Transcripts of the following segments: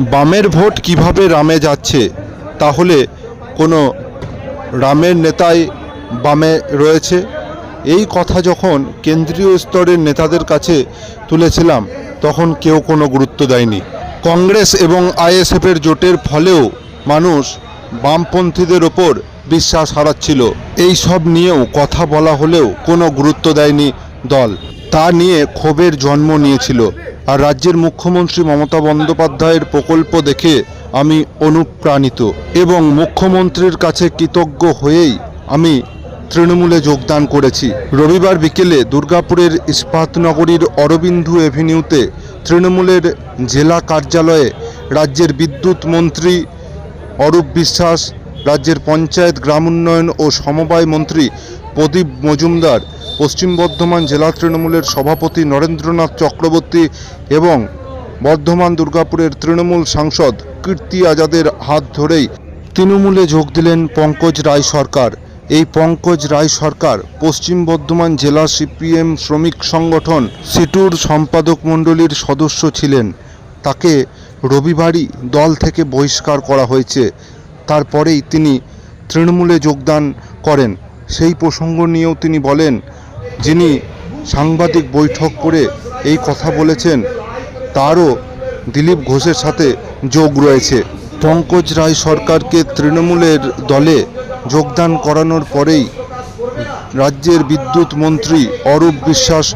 বামের ভোট কীভাবে রামে যাচ্ছে? তাহলে কোনো রামের নেতাই বামে রয়েছে? এই কথা যখন কেন্দ্রীয় স্তরের নেতাদের কাছে তুলেছিলাম, তখন কেউ কোনো গুরুত্ব দেয়নি। কংগ্রেস এবং আইএসএফের জোটের ফলেও মানুষ বামপন্থীদের ওপর বিশ্বাস হারাচ্ছিল। এই সব নিয়েও কথা বলা হলেও কোনো গুরুত্ব দেয়নি দল। তা নিয়ে ক্ষোভের জন্ম নিয়েছিল। আর রাজ্যের মুখ্যমন্ত্রী মমতা বন্দ্যোপাধ্যায়ের প্রকল্প দেখে আমি অনুপ্রাণিত এবং মুখ্যমন্ত্রীর কাছে কৃতজ্ঞ হয়েই আমি তৃণমূলে যোগদান করেছি। রবিবার বিকেলে দুর্গাপুরের ইস্পাতনগরীর অরবিন্দু এভিনিউতে তৃণমূলের জেলা কার্যালয়ে রাজ্যের বিদ্যুৎ মন্ত্রী অরূপ বিশ্বাস, রাজ্যের পঞ্চায়েত গ্রাম উন্নয়ন ও সমবায় মন্ত্রী প্রদীপ মজুমদার, পশ্চিম বর্ধমান জেলা তৃণমূলের সভাপতি নরেন্দ্রনাথ চক্রবর্তী এবং বর্ধমান দুর্গাপুরের তৃণমূল সাংসদ কীর্তি আজাদের হাত ধরেই তৃণমূলে যোগ দিলেন পঙ্কজ রায় সরকার। এই পঙ্কজ রায় সরকার পশ্চিম বর্ধমান জেলা সিপিএম শ্রমিক সংগঠন সিটুর সম্পাদক মণ্ডলীর সদস্য ছিলেন। তাকে রবিবারই দল থেকে বহিষ্কার করা হয়েছে। তারপরেই তিনি তৃণমূলে যোগদান করেন। সেই প্রসঙ্গ নিয়েও তিনি বলেন, যিনি সাংবাদিক বৈঠক করে এই কথা বলেছেন, তারও দিলীপ ঘোষের সাথে যোগ রয়েছে। পঙ্কজ রায় সরকারকে তৃণমূলের দলে যোগদান করানোর পরেই রাজ্যের বিদ্যুৎ মন্ত্রী অরূপ বিশ্বাস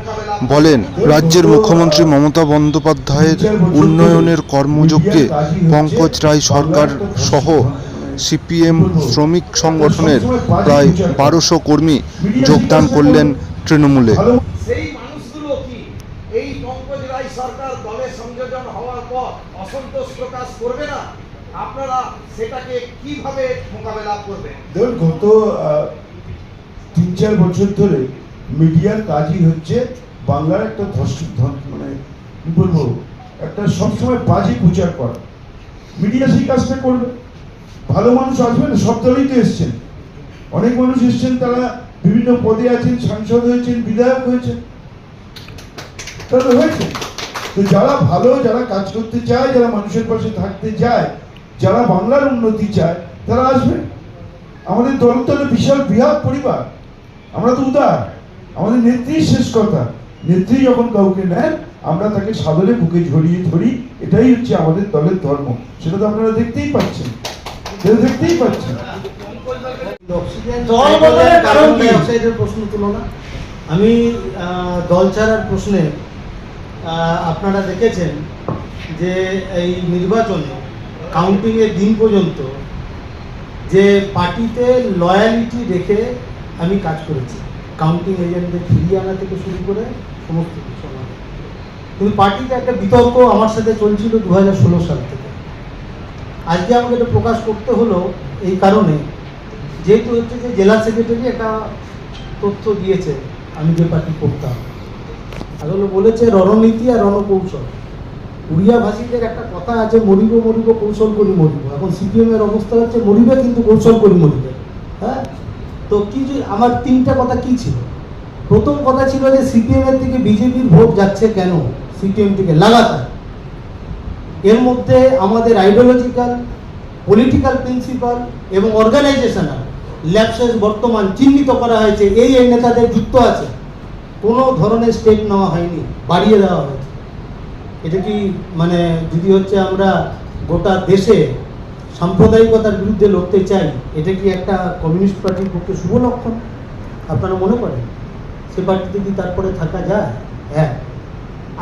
বলেন, রাজ্যের মুখ্যমন্ত্রী মমতা বন্দ্যোপাধ্যায়ের উন্নয়নের কর্মযজ্ঞে পঙ্কজ রায় সরকার সহ সিপিএম শ্রমিক সংগঠনের প্রায় বারোশো কর্মী যোগদান করলেন তৃণমূলে। সেই মানুষগুলো কি এই পঙ্কজ রায় সরকার দলে সংযোজন হওয়ার পর অসন্তোষ প্রকাশ করবে না? আপনারা সেটাকে কীভাবে মোকাবেলা করবেন? দেখুন গত আহ, তিন চার বছর ধরে মিডিয়ার কাজই হচ্ছে বাংলার একটা ধস মানে কি বলব একটা সবসময় বাজে প্রচার করা। মিডিয়া সেই কাজটা করবে। ভালো মানুষ আসবে না, সব দলেই তো এসছেন। অনেক মানুষ এসছেন, তারা বিভিন্ন পদে আছেন, সাংসদ হয়েছেন, বিধায়ক হয়েছেন। তারা হয়েছে। তো যারা ভালো, যারা কাজ করতে চায়, যারা মানুষের পাশে থাকতে চায়, যারা বাংলার উন্নতি চায়, তারা আসবে। আমাদের দল তো বিশাল বৃহৎ পরিবার। আমরা তো উদার। আমাদের নেত্রীর শেষ কথা। নেত্রী যখন কাউকে নেন, আমরা তাকে সাদরে বুকে জড়িয়ে ধরি। এটাই হচ্ছে আমাদের দলের ধর্ম। সেটা তো আপনারা দেখতেই পাচ্ছেন। সেটা দেখতেই বদলের কারণ কি? অক্সাইডের প্রশ্ন তুলো না। আমি দল ছাড়ার প্রশ্নে আপনারা দেখেছেন যে এই নির্বাচনে কাউন্টিং এর দিন পর্যন্ত যে পার্টিতে লয়ালিটি রেখে আমি কাজ করেছি। কাউন্টিং এজেন্টদের ফিরিয়ে আনা থেকে শুরু করে সমস্ত কিছু আমার। কিন্তু পার্টিতে একটা বিতর্ক আমার সাথে চলছিল দু ষোলো সাল থেকে। আজকে আমাকে এটা প্রকাশ করতে হলো এই কারণে। যেহেতু হচ্ছে যে জেলা সেক্রেটারি একটা তথ্য দিয়েছে, আমি যে পার্টি করতাম। আসলে বলেছে রণনীতি আর রণকৌশল। উড়িয়া ভাষীদের একটা কথা আছে, মরিব মরিব, কৌশল করি মরিব। এখন সিপিএম এর অবস্থা হচ্ছে মরিবে কিন্তু কৌশল করি মরিবে। হ্যাঁ? তো কি আমার তিনটা কথা কি ছিল? প্রথম কথা ছিল যে সিপিএম এর থেকে বিজেপির ভোট যাচ্ছে কেন? সিপিএম থেকে, লাগাতার। এর মধ্যে আমাদের আইডিওলজিক্যাল পলিটিক্যাল প্রিন্সিপাল এবং অর্গানাইজেশনাল ল্যাপসেস বর্তমান চিহ্নিত করা হয়েছে। এই এই নেতাদের যুক্ত আছে। কোনো ধরনের স্টেপ নেওয়া হয়নি, বাড়িয়ে দেওয়া হয়েছে। এটা কি মানে যদি হচ্ছে আমরা গোটা দেশে সাম্প্রদায়িকতার বিরুদ্ধে লড়তে চাই, এটা কি একটা কমিউনিস্ট পার্টির পক্ষে শুভ লক্ষণ? আপনারা মনে করেন? সে পার্টিতে কি তারপরে থাকা যায়? হ্যাঁ।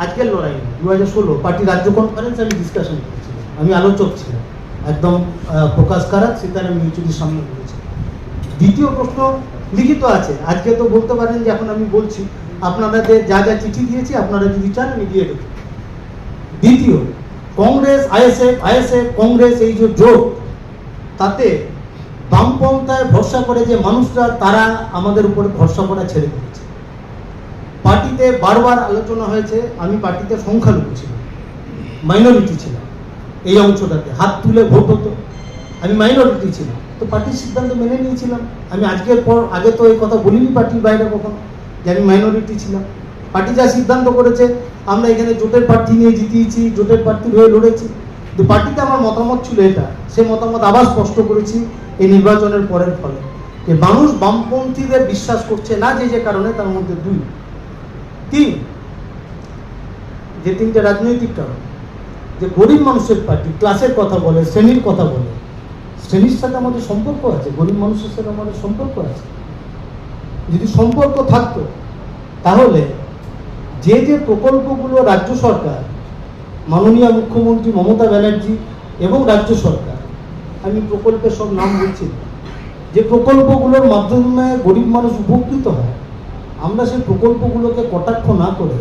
আজকের লড়াই দু হাজার ষোলো। পার্টি রাজ্য কনফারেন্স আমি ডিসকাশন করেছিলাম আমি আলোচক ছিলাম। একদম প্রকাশ কারাক, সীতারাম ইউচুরির সামনে বলেছি। দ্বিতীয় প্রশ্ন লিখিত আছে। আজকে তো বলতে পারেন যে এখন আমি বলছি, আপনাদের যা যা চিঠি দিয়েছি, আপনারা যদি চান আমি দিয়ে দেবো। দ্বিতীয়, কংগ্রেস, আইএসএফ আইএসএফ, কংগ্রেস এই যে জোট, তাতে বামপন্থায় ভরসা করে যে মানুষরা, তারা আমাদের উপরে ভরসা করা ছেড়ে দিয়েছে। পার্টিতে বারবার আলোচনা হয়েছে, আমি পার্টিতে সংখ্যালঘু ছিলাম মাইনরিটি ছিলাম, এই অংশটাতে হাত তুলে ভোট হতো, আমি মাইনরিটি ছিলাম। তো পার্টির সিদ্ধান্ত মেনে নিয়েছিলাম। আমি আজকের পর, আগে তো এই কথা বলিনি পার্টির বাইরে কখনো, যে আমি মাইনরিটি ছিলাম। পার্টি যা সিদ্ধান্ত করেছে, আমরা এখানে জোটের প্রার্থী নিয়ে জিতিয়েছি, জোটের প্রার্থীর হয়ে লড়েছি। কিন্তু পার্টিতে আমার মতামত ছিল এটা, সে মতামত আবার স্পষ্ট করেছি এই নির্বাচনের পরের ফলে। যে মানুষ বামপন্থীদের বিশ্বাস করছে না যে যে কারণে তার মধ্যে দুই। তিন, যে তিনটে রাজনৈতিক কারণ, যে গরিব মানুষের পার্টি ক্লাসের কথা বলে, শ্রেণির কথা বলে, শ্রেণির সাথে আমাদের সম্পর্ক আছে, গরিব মানুষের সাথে আমাদের সম্পর্ক আছে। যদি সম্পর্ক থাকতো, তাহলে যে যে প্রকল্পগুলো রাজ্য সরকার, মাননীয় মুখ্যমন্ত্রী মমতা ব্যানার্জি এবং রাজ্য সরকার, আমি প্রকল্পের সব নাম বলছি যে প্রকল্পগুলোর মাধ্যমে গরিব মানুষ উপকৃত হয় আমরা সেই প্রকল্পগুলোকে কটাক্ষ না করে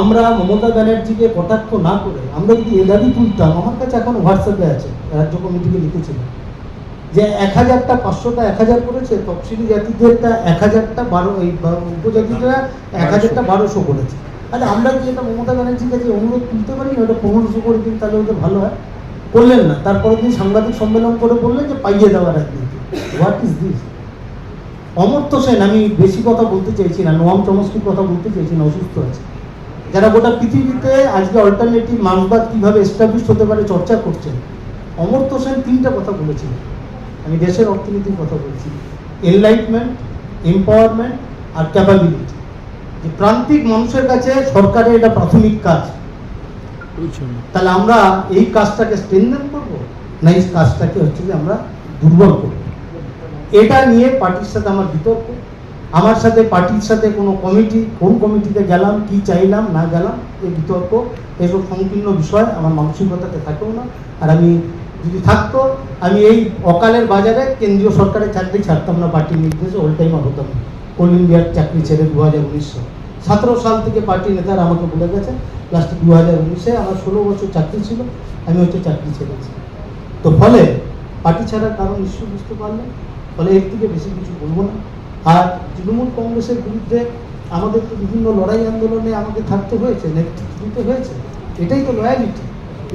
আমরা মমতা ব্যানার্জিকে কটাক্ষ না করে আমরা যদি এ দাবি তুলতাম আমার কাছে এখন হোয়াটসঅ্যাপে আছে রাজ্য কমিটিকে লিখেছিলাম যে এক হাজারটা পাঁচশোটা এক হাজার করেছে তফসিলি জাতিদেরটা এক হাজারটা বারো এই উপজাতিরা এক হাজারটা বারোশো করেছে। আচ্ছা আমরা কি এটা মমতা ব্যানার্জির কাছে অনুরোধ তুলতে পারি? না ওটা পনেরোশো করে দিন তাহলে ওটা ভালো হয়। করলেন না। তারপরের দিন সাংবাদিক সম্মেলন করে বললেন যে পাইয়ে দেওয়া রাজনীতি। What is this Amartya Sen আমি বেশি কথা বলতে চাইছি না নোয়াম চমস্কির কথা বলতে চাইছি না অসুস্থ আছে। যারা গোটা পৃথিবীতে আজকে অল্টারনেটিভ মানবাদ কীভাবে এস্টাবলিশ হতে পারে চর্চা করছেন অমর্ত্য সেন তিনটা কথা বলেছিলেন আমি দেশের অর্থনীতির কথা বলছি। এনলাইটমেন্ট এম্পাওয়ারমেন্ট আর ক্যাপাবিলিটি যে প্রান্তিক মানুষের কাছে সরকারের এটা প্রাথমিক কাজ। তাহলে আমরা এই কাজটাকে স্ট্রেনদেন করব? না এই কাজটাকে হচ্ছে যে আমরা দুর্বল করব? এটা নিয়ে পার্টির সাথে আমার বিতর্ক। আমার সাথে পার্টির সাথে কোনো কমিটি, কোন কমিটিতে গেলাম, কি চাইলাম, না গেলাম এই বিতর্ক। এসব সংকীর্ণ বিষয় আমার মানসিকতাতে থাকেও না। আর আমি যদি থাকতো, আমি এই অকালের বাজারে কেন্দ্রীয় সরকারের চাকরি ছাড়তাম না, পার্টির নির্দেশে অল টাইমার হতাম। কোল ইন্ডিয়ার চাকরি ছেড়ে দু হাজার উনিশশো সতেরো সাল থেকে পার্টির নেতারা আমাকে বলে গেছে লাস্টে দু হাজার উনিশে আমার ষোলো বছর চাকরি ছিল, আমি হচ্ছে চাকরি ছেড়েছি। তো ফলে পার্টি ছাড়ার কারণ নিশ্চয়ই বুঝতে পারলেন। ফলে এর থেকে বেশি কিছু বলব না। আর তৃণমূল কংগ্রেসের বিরুদ্ধে আমাদের তো বিভিন্ন লড়াই আন্দোলনে আমাকে থাকতে হয়েছে, নেতৃত্ব দিতে হয়েছে, এটাই তো লয়ালিটি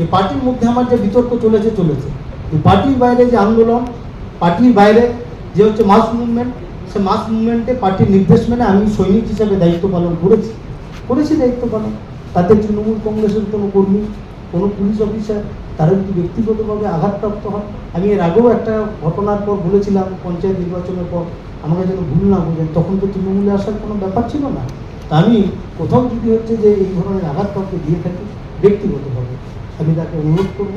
এই পার্টির মধ্যে আমার যে বিতর্ক চলেছে চলেছে। এই পার্টির বাইরে যে আন্দোলন, পার্টির বাইরে যে হচ্ছে মাস মুভমেন্ট সে মাস মুভমেন্টে পার্টির নির্দেশ মেনে আমি সৈনিক হিসাবে দায়িত্ব পালন করেছি করেছি দায়িত্ব পালন। তাতে তৃণমূল কংগ্রেসের কোনো কর্মী কোনো পুলিশ অফিসার তারা যদি ব্যক্তিগতভাবে আঘাতপ্রাপ্ত হন। আমি এর আগেও একটা ঘটনার পর বলেছিলাম, পঞ্চায়েত নির্বাচনের পর, আমাকে যেন ভুল না বোঝেন। তখন তো তৃণমূলে আসার কোনো ব্যাপার ছিল না। তা আমি কোথাও যদি হচ্ছে যে এই ধরনের আঘাতপ্রাপ্ত দিয়ে থাকি, ব্যক্তিগতভাবে আমি তাকে অনুরোধ করব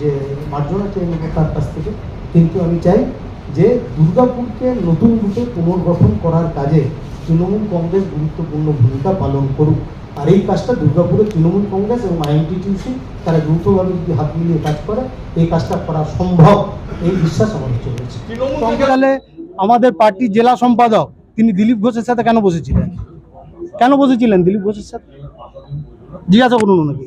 যে মার্জনা চেয়ে নেব তার কাছ থেকে। কিন্তু আমি চাই যে দুর্গাপুরকে নতুন রূপে পুনর্গঠন করার কাজে তৃণমূল কংগ্রেস গুরুত্বপূর্ণ ভূমিকা পালন করুক। আর এই কাজটা দুর্গাপুরে তৃণমূল কংগ্রেস এবং আইএনটিটিউসি তারা দ্রুতভাবে যদি হাত মিলিয়ে কাজ করে এই কাজটা করা সম্ভব। এই বিশ্বাস আমাদের চলেছে তৃণমূল আমাদের পার্টির জেলা সম্পাদক তিনি দিলীপ ঘোষের সাথে কেন বসেছিলেন? কেন বসেছিলেন দিলীপ ঘোষের সাথে? জিজ্ঞাসা করুন ওনাকে।